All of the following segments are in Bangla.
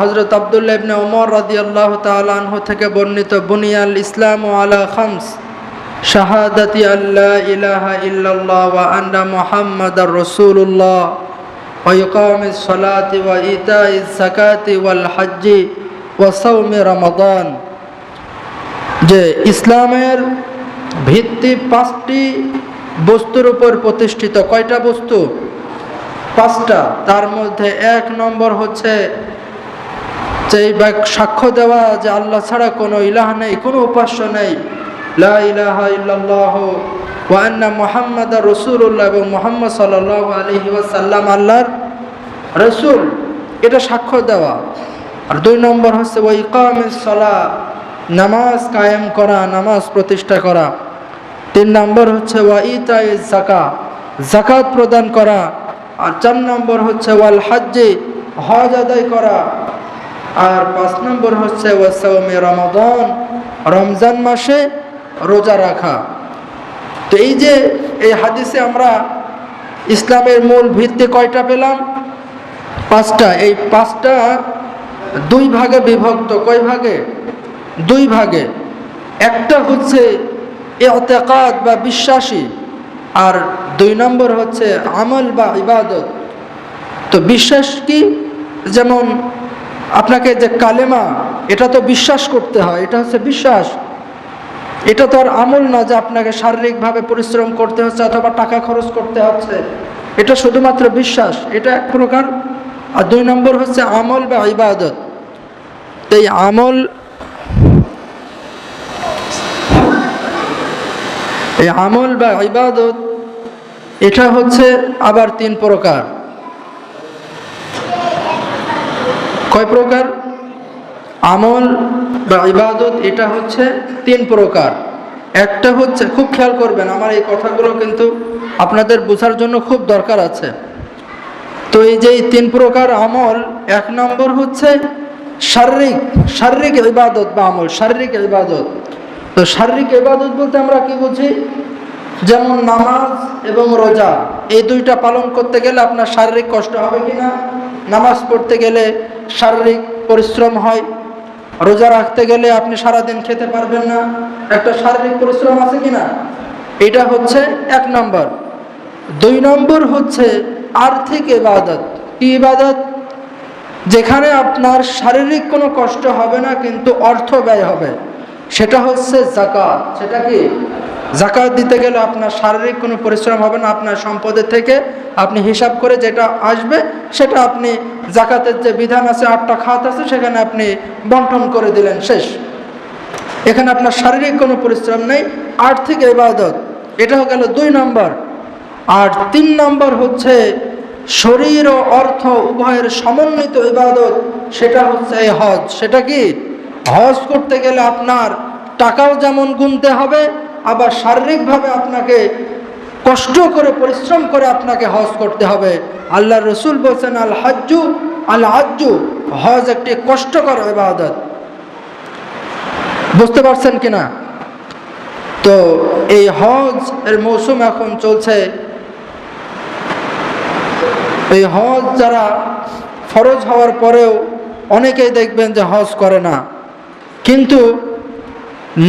হজরত আবদুল্লাহ ইবনে ওমর রাদিয়াল্লাহু তাআলা আনহু থেকে বর্ণিত বুনিয়াল ইসলাম ও আলা খামস, শাহাদাতি আল্লাহ ইলাহা ইল্লাল্লাহ ওয়া আন্না মুহাম্মাদার রাসূলুল্লাহ ওয়া ইকামিস সালাতি ওয়া ইতাইজ যাকাতি যে ইসলামের ভিত্তি পাঁচটি বস্তুর উপর প্রতিষ্ঠিত, কয়টা বস্তু? পাঁচটা। তার মধ্যে এক নম্বর হচ্ছে যে বাক- সাক্ষ্য দেওয়া যে আল্লাহ ছাড়া কোনো ইলাহ নেই, কোনো উপাস্য নেই। লা ইলাহা ইল্লাল্লাহ ওয়া আন্না মুহাম্মাদার রাসূলুল্লাহ এবং মুহাম্মদ সাল্লাল্লাহু আলাইহি ওয়াসাল্লাম আল্লাহর রসুল। এটা সাক্ষ্য দেওয়া। আর দুই নম্বর হচ্ছে ওই সলা নামাজ কায়েম করা, নামাজ প্রতিষ্ঠা করা। তিন নম্বর হচ্ছে, ওয়া ইতাই জাকা জাকাত প্রদান করা। আর চার নম্বর হচ্ছে, ওয়াল হাজ্জে হজ আদায় করা। আর পাঁচ নম্বর হচ্ছে ওয়াসাউমে রমাদান, রমজান মাসে রোজা রাখা। তো এই যে এই হাদিসে আমরা ইসলামের মূল ভিত্তি কয়টা পেলাম? পাঁচটা। এই পাঁচটা দুই ভাগে বিভক্ত। কয় ভাগে? দুই ভাগে। একটা হচ্ছে এতেকাদ বা বিশ্বাসী আর দুই নম্বর হচ্ছে আমল বা ইবাদত। তো বিশ্বাস কি? যেমন আপনাকে যে কালেমা, এটা তো বিশ্বাস করতে হয়, এটা হচ্ছে বিশ্বাস। এটা তো আর আমল না যে আপনাকে শারীরিকভাবে পরিশ্রম করতে হচ্ছে অথবা টাকা খরচ করতে হচ্ছে। এটা শুধুমাত্র বিশ্বাস, এটা এক প্রকার। আর দুই নম্বর হচ্ছে আমল বা ইবাদত। এই আমল এই আমল বা ইবাদত, এটা হচ্ছে আবার তিন প্রকার। কয় প্রকার? আমল বা ইবাদত, এটা হচ্ছে তিন প্রকার। একটা হচ্ছে, খুব খেয়াল করবেন, আমার এই কথাগুলো কিন্তু আপনাদের বোঝার জন্য খুব দরকার আছে। তো এই যে তিন প্রকার আমল, এক নম্বর হচ্ছে শারীরিক শারীরিক ইবাদত বা আমল, শারীরিক ইবাদত। তো শারীরিক ইবাদত বলতে আমরা কি বুঝি? যেমন নামাজ এবং রোজা, এই দুইটা পালন করতে গেলে আপনার শারীরিক কষ্ট হবে কি না নামাজ পড়তে গেলে শারীরিক পরিশ্রম হয়, রোজা রাখতে গেলে আপনি সারাদিন খেতে পারবেন না। একটা শারীরিক পরিশ্রম আছে কি না এটা হচ্ছে এক নম্বর। দুই নম্বর হচ্ছে আর্থিক ইবাদত। কি ইবাদত? যেখানে আপনার শারীরিক কোনো কষ্ট হবে না, কিন্তু অর্থ ব্যয় হবে। সেটা হচ্ছে জাকাত সেটা কি? জাকাত দিতে গেলে আপনার শারীরিক কোনো পরিশ্রম হবে না, আপনার সম্পদের থেকে আপনি হিসাব করে যেটা আসবে, সেটা আপনি জাকাতের যে বিধান আছে, আটটা খাত আছে, সেখানে আপনি বন্টন করে দিলেন, শেষ। এখানে আপনার শারীরিক কোনো পরিশ্রম নেই, আর্থিক ইবাদত এটাও গেল দুই নম্বর। আর তিন নম্বর হচ্ছে শরীর ও অর্থ উভয়ের সমন্বিত ইবাদত, সেটা হচ্ছে এই হজ। সেটা কি? হজ করতে গেলে আপনার টাকাও যেমন গুনতে হবে আবার শারীরিকভাবে আপনাকে কষ্ট করে, পরিশ্রম করে আপনাকে হজ করতে হবে। আল্লাহ রসুল বলছেন, আল হাজ্জু আল হাজ্জু হজ একটি কষ্টকর ইবাদত। বুঝতে পারছেন কিনা? তো এই হজ এর মৌসুম এখন চলছে। এই হজ যারা ফরজ হওয়ার পরেও অনেকেই দেখবেন যে হজ করে না। কিন্তু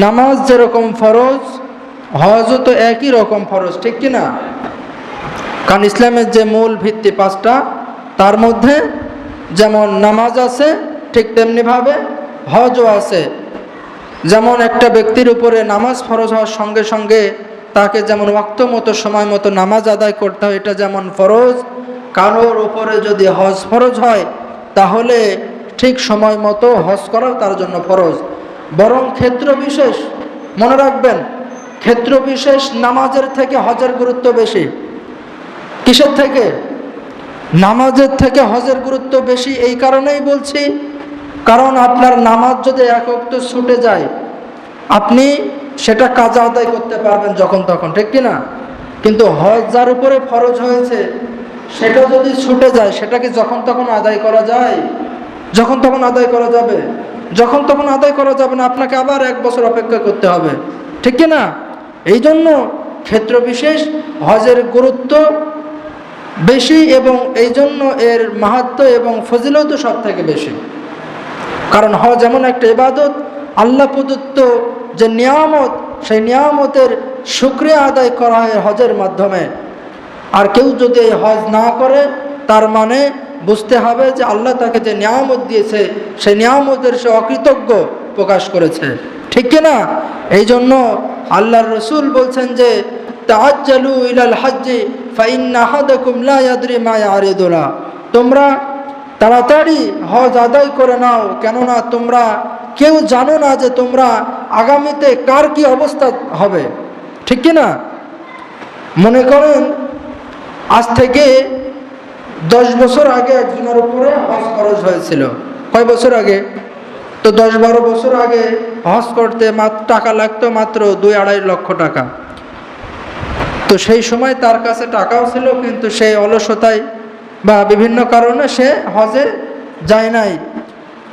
নামাজ যেরকম ফরজ হজও তো একই রকম ফরজ, ঠিক কি না? কারণ ইসলামের যে মূল ভিত্তি পাঁচটা, তার মধ্যে যেমন নামাজ আছে, ঠিক তেমনিভাবে হজও আছে। যেমন একটা ব্যক্তির উপরে নামাজ ফরজ হওয়ার সঙ্গে সঙ্গে তাকে যেমন ওয়াক্ত মতো, সময় মতো নামাজ আদায় করতে হয়, এটা যেমন ফরজ। কারোর উপরে যদি হজ ফরজ হয়, তাহলে ঠিক সময় মতো হজ করাও তার জন্য ফরজ। বরং ক্ষেত্র বিশেষ, মনে রাখবেন ক্ষেত্র বিশেষ, নামাজের থেকে হজের গুরুত্ব বেশি। কিসের থেকে? নামাজের থেকে হজের গুরুত্ব বেশি, এই কারণেই বলছি। কারণ আপনার নামাজ যদি এক অক্ত ছুটে যায়, আপনি সেটা কাজা আদায় করতে পারবেন যখন তখন, ঠিক কি না কিন্তু হজ যার উপরে ফরজ হয়েছে, সেটা যদি ছুটে যায় সেটাকে যখন তখন আদায় করা যায়? যখন তখন আদায় করা যাবে। যখন তখন আদায় করা যাবে না, আপনাকে আবার এক বছর অপেক্ষা করতে হবে, ঠিক কি না এই জন্য ক্ষেত্র বিশেষ হজের গুরুত্ব বেশি এবং এই জন্য এর মাহাত্ম এবং ফজিলত সব থেকে বেশি। কারণ হজ এমন একটা ইবাদত, আল্লাহ প্রদত্ত যে নিয়ামত, সেই নিয়ামতের শুক্রিয়া আদায় করা হয় হজের মাধ্যমে। আর কেউ যদি এই হজ না করে, তার মানে বুঝতে হবে যে আল্লাহ তাকে যে নিয়ামত দিয়েছে, সেই নিয়ামতের সে অকৃতজ্ঞ প্রকাশ করেছে। ঠিক কিনা এই জন্য আল্লাহর রসুল বলছেন যে তাজ্জালু ইলাল হাজ্জি, ফাইন্না হাদাকুম লা ইয়াদরি মা তোমরা তাড়াতাড়ি হজ আদায় করে নাও, কেননা তোমরা, কেউ জানো না যে তোমরা আগামীতে কার কি অবস্থা হবে। ঠিক না? মনে করেন, আজ থেকে দশ বছর আগে একজনের উপরে হজ খরচ হয়েছিল। কয় বছর আগে? তো দশ বারো বছর আগে হজ করতে টাকা লাগতো মাত্র দুই আড়াই লক্ষ টাকা। তো সেই সময় তার কাছে টাকাও ছিল, কিন্তু সে অলসতায় বা বিভিন্ন কারণে সে হজে যায় নাই।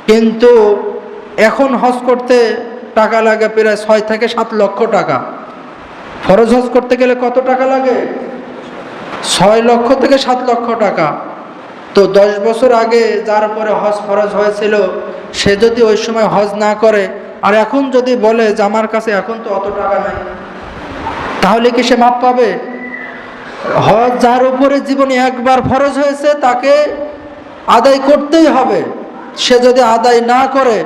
কিন্তু এখন হজ করতে টাকা লাগে প্রায় ছয় থেকে সাত লক্ষ টাকা। ফরজ হজ করতে গেলে কত টাকা লাগে? ছয় লক্ষ থেকে সাত লক্ষ টাকা। তো দশ বছর আগে যার উপরে হজ ফরজ হয়েছিল, সে যদি ওই সময় হজ না করে, আর এখন যদি বলে যে আমার কাছে এখন তো অত টাকা নাই, তাহলে কি সে মাপ পাবে? হজ যার উপরে জীবনে একবার ফরজ হয়েছে, তাকে আদায় করতেই হবে। সে যদি আদায় না করে,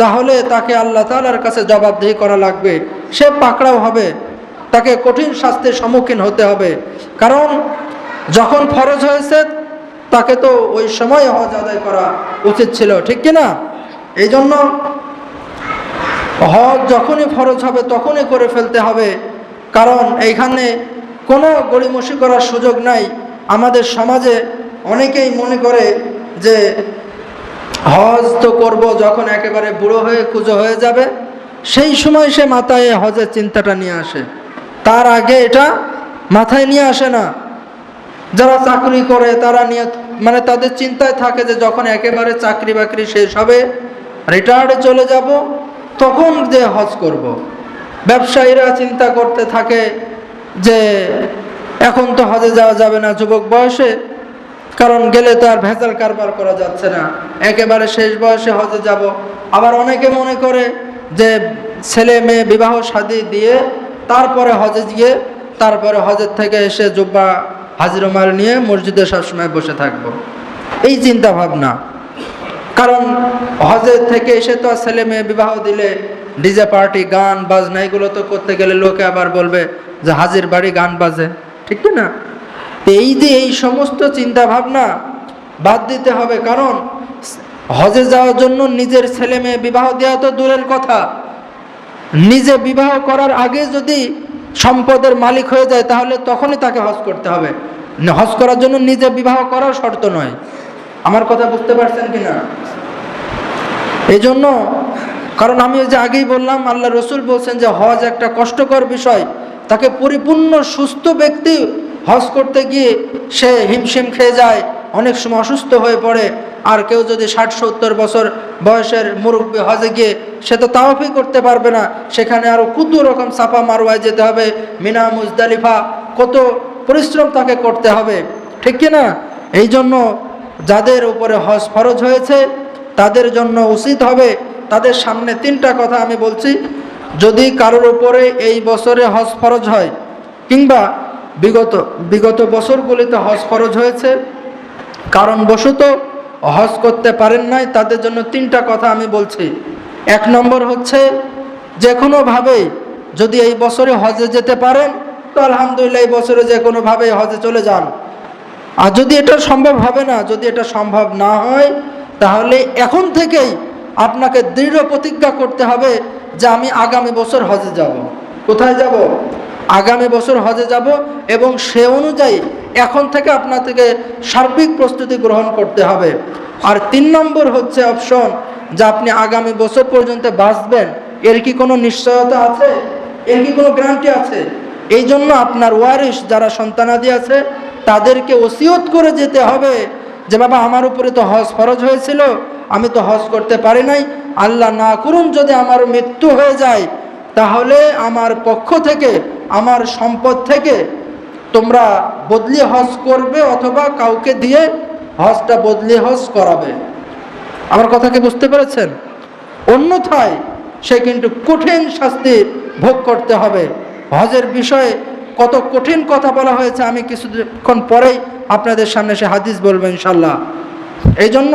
তাহলে তাকে আল্লাহ তালার কাছে জবাবদিহি করা লাগবে। সে পাকড়াও হবে। তাকে কঠিন শাস্তির সম্মুখীন হতে হবে। কারণ যখন ফরজ হয়েছে তাকে তো ওই সময় হজ আদায় করা উচিত ছিল, ঠিক কি না এই জন্য হজ যখনই ফরজ হবে তখনই করে ফেলতে হবে। কারণ এইখানে কোনো গড়িমসি করার সুযোগ নাই। আমাদের সমাজে অনেকেই মনে করে যে হজ তো করব যখন একেবারে বুড়ো হয়ে কুজো হয়ে যাবে, সেই সময় সে মাথায় হজের চিন্তাটা নিয়ে আসে। তার আগে এটা মাথায় নিয়ে আসে না। যারা চাকরি করে, তারা নিয়ে মানে তাদের চিন্তায় থাকে যে যখন একেবারে চাকরি বাকরি শেষ হবে রিটায়ার্ডে চলে যাব, তখন যে হজ করব। ব্যবসায়ীরা চিন্তা করতে থাকে যে এখন তো হজে যাওয়া যাবে না যুবক বয়সে, কারণ গেলে তো আর ভেজাল কারবার করা যাচ্ছে না একেবারে শেষ বয়সে হজে যাব আবার অনেকে মনে করে যে ছেলে মেয়ে বিবাহ শাদী দিয়ে তারপরে হজে গিয়ে, তারপরে হজের থেকে এসে জুব্বা হাজিরমাল নিয়ে মসজিদে সবসময় বসে থাকব। এই চিন্তা ভাবনা। কারণ হজের থেকে এসে তো ছেলে মেয়ে বিবাহ দিলে, ডিজে পার্টি, গান, বাজনা, এগুলো তো করতে গেলে লোকে আবার বলবে যে হাজির বাড়ি গান বাজে। ঠিক না? এই যে এই সমস্ত চিন্তা ভাবনা বাদ দিতে হবে। কারণ হজে যাওয়ার জন্য নিজের ছেলে মেয়ে বিবাহ দেওয়া তো দূরের কথা। নিজে বিবাহ করার আগে যদি সম্পদের মালিক হয়ে যায়, তাহলে তখনই তাকে হজ করতে হবে। হজ করার জন্য নিজে বিবাহ করাও শর্ত নয়। আমার কথা বুঝতে পারছেন কি না এই জন্য কারণ আমি ওই যে আগেই বললাম, আল্লাহ রসুল বলছেন যে হজ একটা কষ্টকর বিষয়। তাকে পরিপূর্ণ সুস্থ ব্যক্তি হজ করতে গিয়ে সে হিমশিম খেয়ে যায় অনেক সময় অসুস্থ হয়ে পড়ে, আর কেউ যদি ষাট, সত্তর বছর বয়সের মুরব্বী হজে গিয়ে সে তো তাওফি করতে পারবে না, সেখানে আরও কত রকম সাফা মারোয়ায় যেতে হবে, মিনা, মুজদালিফা, কত পরিশ্রম তাকে করতে হবে, ঠিক কি না? এই জন্য যাদের উপরে হজ ফরজ হয়েছে, তাদের জন্য উচিত হবে, তাদের সামনে তিনটা কথা আমি বলছি, যদি কারোর উপরে এই বছরে হজ ফরজ হয়, কিংবা বিগত বিগত বছরগুলিতে হজ ফরজ হয়েছে কারণ বশত হজ করতে পারেন নাই, তাদের জন্য তিনটা কথা আমি বলছি। এক নম্বর হচ্ছে যে কোনোভাবেই যদি এই বছরে হজে যেতে পারেন, তো আলহামদুলিল্লাহ এই বছরে যে কোনোভাবেই হজে চলে যান। আর যদি এটা সম্ভব হবে না, যদি এটা সম্ভব না হয়, তাহলে এখন থেকেই আপনাকে দৃঢ় প্রতিজ্ঞা করতে হবে যে আমি আগামী বছর হজে যাব। কোথায় যাব? আগামী বছর হজে যাব এবং সে অনুযায়ী এখন থেকে আপনার থেকে সার্বিক প্রস্তুতি গ্রহণ করতে হবে। আর তিন নম্বর হচ্ছে অপশন যে আপনি আগামী বছর পর্যন্ত বাঁচবেন। এর কি কোনো নিশ্চয়তা আছে? এর কি কোনো গ্যারান্টি আছে? এই জন্য আপনার ওয়ারিশ যারা সন্তানাদি আছে, তাদেরকে ওসিয়ত করে যেতে হবে যে, বাবা, আমার উপরে তো হজ ফরজ হয়েছিল, আমি তো হজ করতে পারি নাই। আল্লাহ না করুন যদি আমার মৃত্যু হয়ে যায় তাহলে আমার পক্ষ থেকে, আমার সম্পদ থেকে তোমরা বদলি হজ করবে অথবা কাউকে দিয়ে হজটা বদলি হজ করাবে। আমার কথা কি বুঝতে পেরেছেন? অন্যথায় সে কিন্তু কঠিন শাস্তি ভোগ করতে হবে। হজের বিষয়ে কত কঠিন কথা বলা হয়েছে, আমি কিছুক্ষণ পরেই আপনাদের সামনে সে হাদিস বলব ইনশাল্লাহ এই জন্য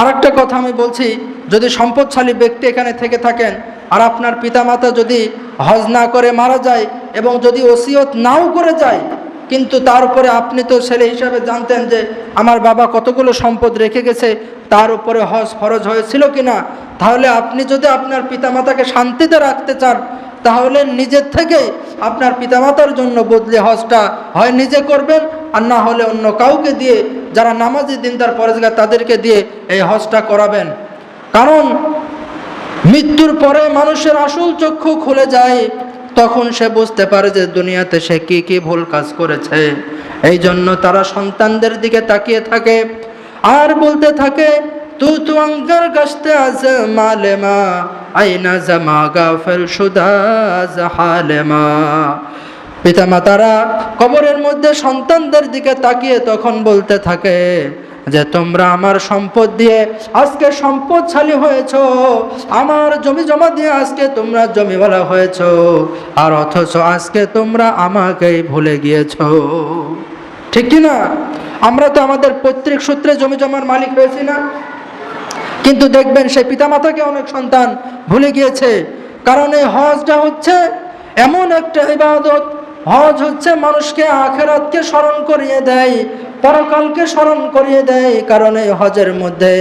আরেকটা কথা আমি বলছি, যদি সম্পদশালী ব্যক্তি এখানে থেকে থাকেন, আর আপনার পিতামাতা যদি হজ না করে মারা যায় এবং যদি ওসিয়ত নাও করে যায়, কিন্তু তার উপরে আপনি তো ছেলে হিসাবে জানতেন যে আমার বাবা কতগুলো সম্পদ রেখে গেছে, তার উপরে হজ ফরজ হয়েছিল কিনা, তাহলে আপনি যদি আপনার পিতামাতাকে শান্তিতে রাখতে চান, তাহলে নিজের থেকে আপনার পিতামাতার জন্য বদলে হজটা হয় নিজে করবেন আর না হলে অন্য কাউকে দিয়ে, যারা নামাজি দিন তার পরেজগার তাদেরকে দিয়ে এই হজটা করাবেন। কারণ মৃত্যুর পরে মানুষের আসল চক্ষু খুলে যায়, তখন সে বুঝতে পারে যে দুনিয়াতে সে কি কি ভুল কাজ করেছে। এই জন্য তারা সন্তানদের দিকে তাকিয়ে থাকে আর বলতে থাকে, তু তু অঙ্গার গাছতে আজ মালেমা, আইনা জামা গাফেল সুদা জাহালেমা পিতামাতারা কবরের মধ্যে সন্তানদের দিকে তাকিয়ে তখন বলতে থাকে যে, তোমরা আমার সম্পদ দিয়ে আজকে সম্পদশালী হয়েছ। আমার জমি জমা দিয়ে আজকে তোমরা জমিওয়ালা হয়েছ। আর অথচ আজকে তোমরা আমাকেই ভুলে গিয়েছ। ঠিক কি না? আমরা তো আমাদের পৈতৃক সূত্রে জমি জমার মালিক হয়েছি না। কিন্তু দেখবেন সেই পিতামাতাকে অনেক সন্তান ভুলে গিয়েছে। কারণ এই হজটা হচ্ছে এমন একটা ইবাদত হজ হচ্ছে মানুষকে আখেরাতকে স্মরণ করিয়ে দেয়, পরকালকে স্মরণ করিয়ে দেয় কারণ এই হজের মধ্যে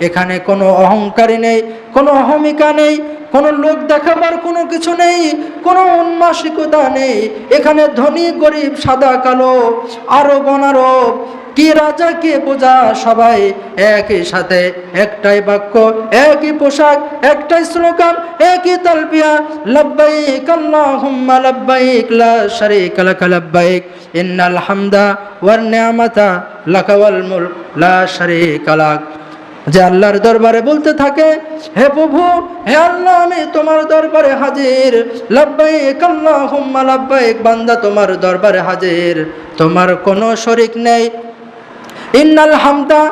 এখানে কোনো অহংকারী নেই, কোনো অহমিকা নেই, কোনো লোক দেখাবার কোনো কিছু নেই, কোনো উন্মাসিকতা নেই। এখানে ধনী, গরিব, সাদা, কালো, আরব, অনারব, কি রাজা, কে পূজা সবাই একই সাথে। একটাই বাক্য, একই পোশাক, একটাই স্লোগান, একই তালবিয়া লব্বাইক আল্লাহুম্মা, লব্বাইক লা শারীকা লাক, লব্বাইক ইন্নাল হামদা ওয়ান নিয়ামাতা, লাকা ওয়াল মুলক, লা শারীকা লাক। যে আল্লাহর দরবারে বলতে থাকে, হে প্রভু, হে আল্লাহ, আমি তোমার দরবারে হাজির। লাব্বাইক বান্দা তোমার দরবারে হাজির। তোমার কোনো শরিক নেই। ইন্নাল হামদা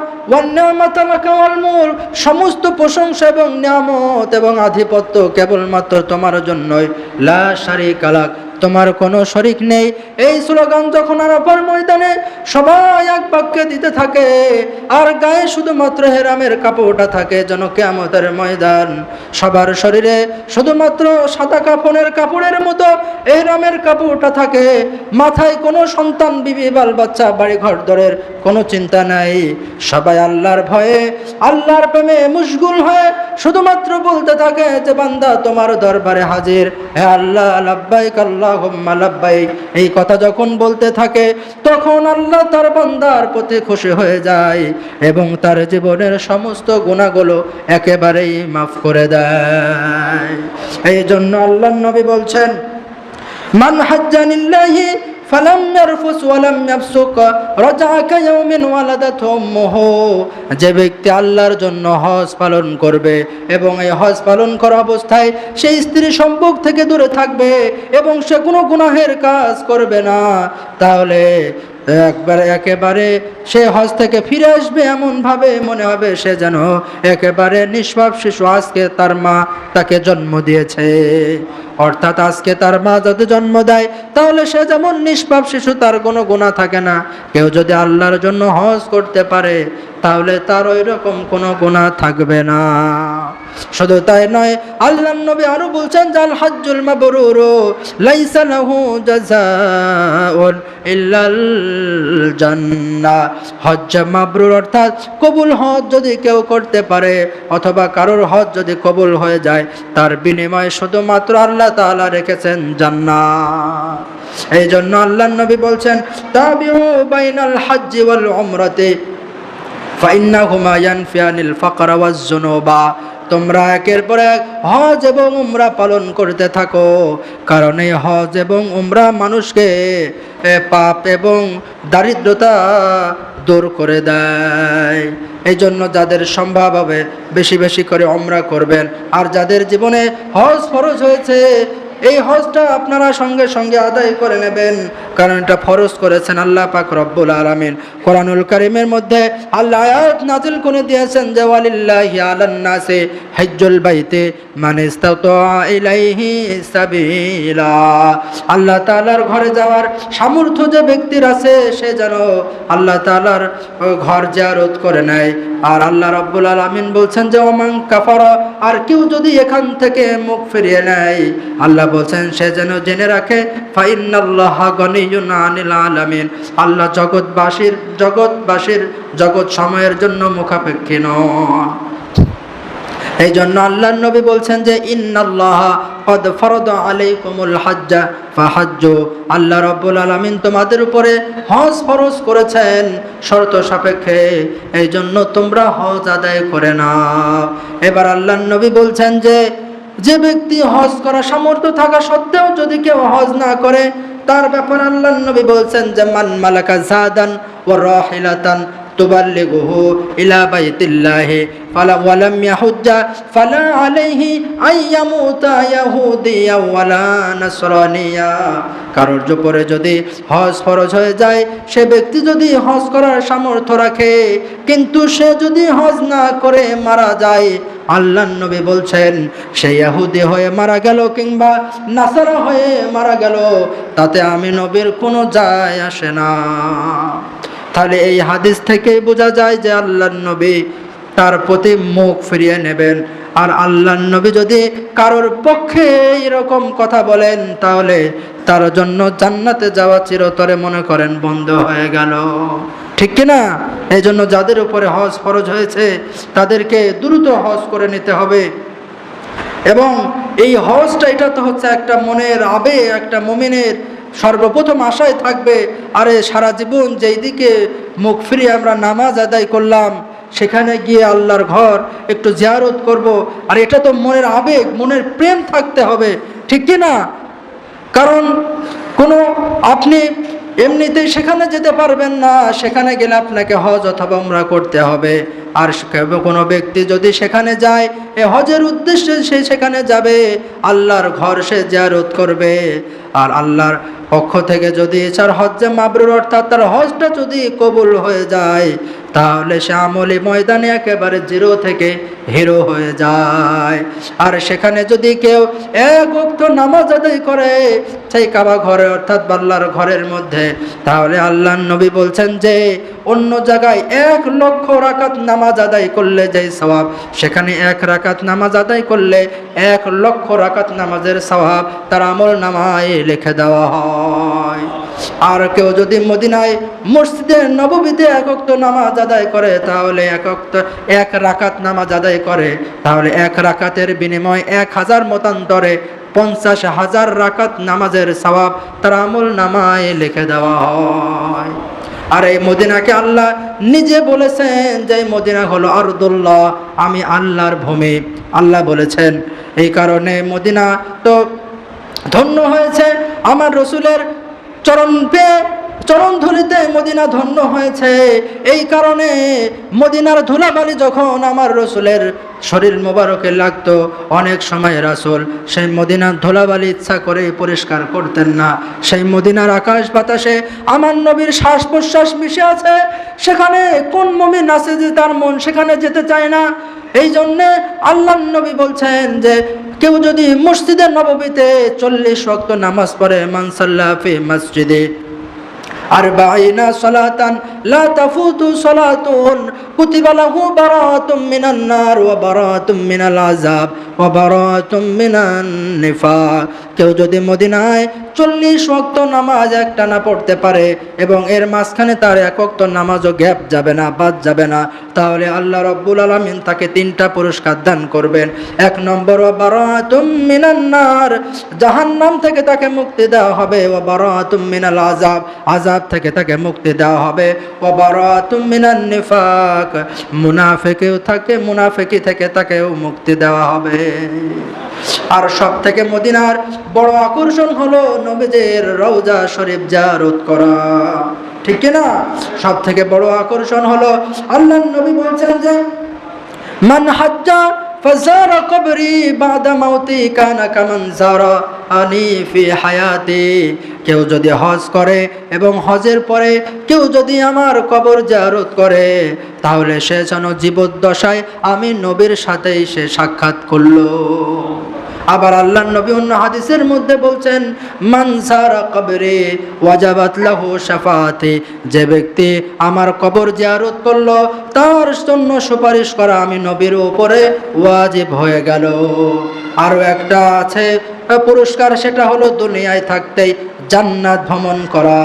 সমস্ত প্রশংসা এবং নিয়ামত এবং আধিপত্য কেবলমাত্র তোমার জন্যই। লা সারি কালাক তোমার কোনো শরিক নেই। এই স্লোগান যখন আরাফার ময়দানে সবাই এক বাক্যে দিতে থাকে, আর গায়ে শুধুমাত্র হেরামের কাপড়টা থাকে যেন কেমতের ময়দান। সবার শরীরে শুধুমাত্র সাদা কাপড়ের কাপড়ের মতো এহরামের কাপড়টা থাকে। মাথায় কোনো সন্তান, বিবি, বাল, বাচ্চা, বাড়ি, ঘর, দরের কোনো চিন্তা নাই। সবাই আল্লাহর ভয়ে, আল্লাহর প্রেমে মুশগুল হয়ে শুধুমাত্র বলতে থাকে যে, বান্দা, তোমার দরবারে হাজির। হে আল্লাহ, লাব্বাইক এই কথা যখন বলতে থাকে, তখন আল্লাহ তার বান্দার প্রতি খুশি হয়ে যায় এবং তার জীবনের সমস্ত গুণাগুলো একেবারেই মাফ করে দেয়। এই জন্য আল্লাহ নবী বলছেন, মান হাজ্জানিল্লাহি ফালাম يرفس ولم يفسق رجعك يوم ولدت যে ব্যক্তি আল্লাহর জন্য হজ পালন করবে এবং এই হজ পালন করা অবস্থায় সেই স্ত্রী সম্পর্ক থেকে দূরে থাকবে এবং সে কোনো গুনাহের কাজ করবে না। তাহলে একবার একেবারে সে হজ থেকে ফিরে আসবে এমনভাবে মনে হবে সে যেন একেবারে নিষ্পাপ শিশু। আজকে তার মা তাকে জন্ম দিয়েছে। অর্থাৎ আজকে তার মা যদি জন্ম দেয়, তাহলে সে যেমন নিষ্পাপ শিশু, তার কোনো গুণা থাকে না। কেউ যদি আল্লাহর জন্য হজ করতে পারে, তাহলে তার ওই রকম কোনো গুণা থাকবে না। শুধু তাই নয় আল্লাহ নবী আরও বলছেন জাল হজ্জুল মাবরুর লাইসা মাবরুর অর্থাৎ কবুল হজ যদি কেউ করতে পারে অথবা কারোর হজ যদি কবুল হয়ে যায়, তার বিনিময়ে শুধুমাত্র আল্লাহ তাআলা রেখেছেন জান্নাত এই জন্য আল্লাহ নবী বলছেন, তাবিউ বাইনাল হজ্জি ওয়াল উমরাতে ইয়ানফিয়ানিল ফাকরা ওয়াজ জুনুবা। তোমরা একের পর এক হজ এবং উমরা পালন করতে থাকো। কারণ এই হজ এবং উমরা মানুষকে পাপ এবং দারিদ্রতা দূর করে দেয়। এই জন্য যাদের সম্ভব হবে বেশি বেশি করে অমরা করবেন। আর যাদের জীবনে হজ ফরজ হয়েছে এই হজটা আপনারা সঙ্গে সঙ্গে আদায় করে নেবেন। কারণ এটা ফরজ করেছেন আল্লাহ পাক রব্বুল আলামিন। কোরআনুল কারিমের মধ্যে আল্লাহ আয়াত নাজিল করে দিয়েছেন যে, ওয়ালিল্লাহি আলান নাসে হজ্জুল বাইতে মান ইলাইহি সাবিলা। আল্লাহ তাআলার ঘরে যাওয়ার সামর্থ্য যে ব্যক্তির আছে, সে যেন আল্লাহ তাআলার ঘর জিয়ারত করে নেয়। আর আল্লাহ রাব্বুল আলামিন বলছেন যে ওমান কাফারা। আর কেউ যদি এখান থেকে মুখ ফিরিয়ে নেয়, আল্লাহ বলছেন, সে যেন জেনে রাখে আল্লাহ জগৎবাসীর জগৎবাসীর জগৎ সময়ের জন্য মুখাপেক্ষী নন। এই জন্য আল্লাহ নবী বলছেন যে আল্লাহ রাব্বুল তোমাদের উপরে হজ ফরজ করেছেন, শর্ত সাপেক্ষে। এই জন্য তোমরা হজ আদায় করে নাও। এবার আল্লাহ নবী বলছেন যে যে ব্যক্তি হজ করা সামর্থ্য থাকা সত্ত্বেও যদি কেউ হজ না করে, তার ব্যাপারে আল্লাহ নবী বলছেন যে, মান মালাকা জাদান ও রাহিলাতান تبلغه إلى بيت الله فلا ولم يحج فلا عليه أن يموت يهوديا ولا نصرانيا কারোর উপরে যদি হজ ফরজ হয়ে যায় সে ব্যক্তি যদি হজ করার সামর্থ্য রাখে কিন্তু সে যদি হজ না করে মারা যায় আল্লাহ নবী বলছেন সে ইহুদি হয়ে মারা গেল কিংবা নাসারা হয়ে মারা গেল তাতে আমি নবীর কোনো যায় আসে না তাহলে এই হাদিস থেকেই বোঝা যায় যে আল্লাহ নবী তার প্রতি মুখ ফিরিয়ে নেবেন। আর আল্লাহ নবী যদি কারোর পক্ষে এরকম কথা বলেন, তাহলে তার জন্য জান্নাতে যাওয়া চিরতরে মনে করেন বন্ধ হয়ে গেল। ঠিক কিনা এই জন্য যাদের উপরে হজ ফরজ হয়েছে, তাদেরকে দ্রুত হজ করে নিতে হবে। এবং এই হজটা, এটা তো হচ্ছে একটা মনের আবেগ, একটা মমিনের সর্বপ্রথম আশায় থাকবে, আরে সারা জীবন যেই দিকে মুখ ফিরিয়ে আমরা নামাজ আদায় করলাম, সেখানে গিয়ে আল্লাহর ঘর একটু জিয়ারত করব। আর এটা তো মনের আবেগ, মনের প্রেম থাকতে হবে, ঠিক কি না? কারণ কোনো আপনি এমনিতেই সেখানে যেতে পারবেন না, সেখানে গেলে আপনাকে হজ অথবা উমরা করতে হবে। আর কোনো ব্যক্তি যদি সেখানে যায়, এ হজের উদ্দেশ্যে সে সেখানে যাবে, আল্লাহর ঘর সে জিয়ারত করবে। আর আল্লাহর পক্ষ থেকে যদি তার হজ্জে মাবরুর, অর্থাৎ তার হজটা যদি কবুল হয়ে যায়, তাহলে সে আমলি ময়দানে একেবারে জিরো থেকে হিরো হয়ে যায়। আর সেখানে যদি কেউ এক উক্ত নামাজ আদায় করে, সেই কাবা ঘরে, অর্থাৎ বাল্লার ঘরের মধ্যে, তাহলে আল্লাহ নবী বলছেন যে, অন্য জায়গায় এক লক্ষ রাকাত নামাজ আদায় করলে যেই স্বভাব সেখানে এক রাকাত নামাজ আদায় করলে এক লক্ষ রাকাত নামাজের স্বভাব তার আমল নামায় লিখে দেওয়া হয়। আর কেউ যদি মদিনায় মসজিদে নববীতে একক্ত নামাজ আদায় করে, তাহলে একক্ত এক রাকাত নামাজ আদায় করে। তাহলে এক রাকাতের বিনিময় এক হাজার মতান্তরে পঞ্চাশ হাজার রাকাত নামাজের সওয়াব তার আমল নামায় লিখে দেওয়া হয়। আর এই মদিনাকে আল্লাহ নিজে বলেছেন যে মদিনা হলো আরদুল্লাহ, আমি আল্লাহর ভূমি। আল্লাহ বলেছেন, এই কারণে মদিনা তো ধন্য হয়েছে আমার রসুলের চরণ পেয়ে চরণ ধুলিতে মদিনা ধন্য হয়েছে। এই কারণে মদিনার ধুলাবালি যখন আমার রসুলের শরীর মোবারকে লাগতো, অনেক সময় রাসুল সেই মদিনার ধুলাবালি ইচ্ছা করে পরিষ্কার করতেন না। সেই মদিনার আকাশ বাতাসে আমার নবীর শ্বাস প্রশ্বাস মিশে আছে। সেখানে কোন মমিন আছে যে তার মন সেখানে যেতে চায় না? এই জন্যে আল্লাহ নবী বলছেন যে, কেউ যদি মসজিদের নববীতে চল্লিশ ওয়াক্ত নামাজ পড়ে মানসাল্লাহ ফি মসজিদে আরবাইনা সালাতান, লা তাফুতু সালাতুন কুতিবা লাহু বারাতুম মিনান নার ওয়া বারাতুম মিনাল আযাব। কেউ যদি মদিনায় চল্লিশ ওয়াক্ত নামাজ একটা না পড়তে পারে এবং এর মাঝখানে তার এক ওয়াক্ত নামাজও গ্যাপ যাবে না, বাদ যাবে না, তাহলে আল্লাহ রব্বুল আলমিন তাকে তিনটা পুরস্কার দান করবেন। এক নম্বর ও বারাতুম মিনান নার। জাহান্নাম থেকে তাকে মুক্তি দেওয়া হবে। ও বারাতুম মিনাল আযাব। আযাব থেকে তাকে মুক্তি দেওয়া হবে। ও বারাতুম মিনান নিফাক। মুনাফিকেও থাকে, মুনাফিকি থেকে তাকেও মুক্তি দেওয়া হবে। আর সব থেকে মদিনার বড় আকর্ষণ হলো নবীদের রওজা শরীফ জারত করা। ঠিক কি না? সব থেকে বড় আকর্ষণ হলো আল্লাহ নবী বলছেন যে, মান হাজ্জা فزار قبري بعد موتي كان كمن زارني في حياتي কেউ যদি হজ করে এবং হজের পরে কেউ যদি আমার কবর জারত করে তাহলে সে যেন জীবদ্দশায় আমি নবীর সাথেই সে সাক্ষাৎ করলো আবার আল্লাহ নবী অন্য হাদিসের মধ্যে বলছেন মানসারা কবরে ওয়াজাবাত লাহু শাফাতে যে ব্যক্তি আমার কবর জিয়ারত করল, তার জন্য সুপারিশ করা আমি নবীর উপরে ওয়াজিব হয়ে গেল। আরও একটা আছে, পুরস্কার সেটা হলো দুনিয়ায় থাকতেই জান্নাত ভ্রমণ করা।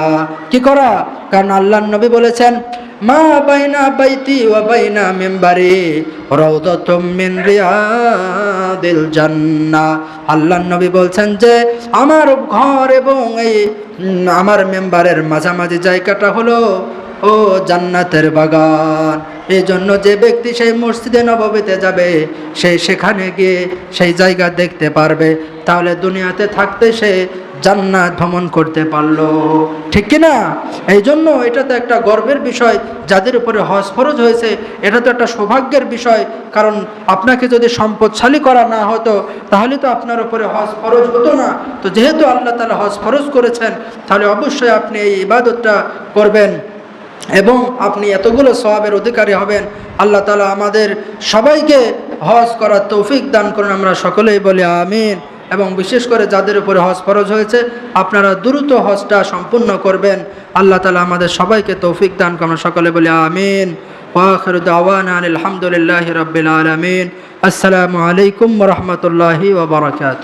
কি করা? কারণ আল্লাহ নবী বলেছেন মা বাইনা বাইতি ওয়া বাইনা মেম্বারি, রওদাতুম মিন রিয়াদিল জান্নাহ আল্লাহ নবী বলছেন যে, আমার ঘর এবং এই, আমার মেম্বারের মাঝামাঝি জায়গাটা হলো, ও জান্নাতের বাগান। এই জন্য যে ব্যক্তি সেই মসজিদে নববীতে যাবে, সে সেখানে গিয়ে সেই জায়গা দেখতে পারবে। তাহলে দুনিয়াতে থাকতে সে জান্নাত ভ্রমণ করতে পারল। ঠিক কি না? এই জন্য এটা তো একটা গর্বের বিষয়, যাদের উপরে হজ ফরজ হয়েছে, এটা তো একটা সৌভাগ্যের বিষয়। কারণ আপনাকে যদি সম্পদশালী করা না হতো, তাহলে তো আপনার উপরে হজ ফরজ হতো না। তো যেহেতু আল্লাহ তালা হজ ফরজ করেছেন, তাহলে অবশ্যই আপনি এই ইবাদতটা করবেন। এবং আপনি এতগুলো সওয়াবের অধিকারী হবেন, আল্লাহ তালা আমাদের সবাইকে হজ করার তৌফিক দান করুন, আমরা সকলেই বলি আমিন। এবং বিশেষ করে যাদের উপরে হজ ফরজ হয়েছে, আপনারা দ্রুত হজটা সম্পূর্ণ করবেন। আল্লাহ তালা আমাদের সবাইকে তৌফিক দান করুন সকলে বলি আমিন। আলহামদুলিল্লাহ রবিল আলমিন। আসসালামু আলাইকুম রহমতুল্লাহি ওবরাকাত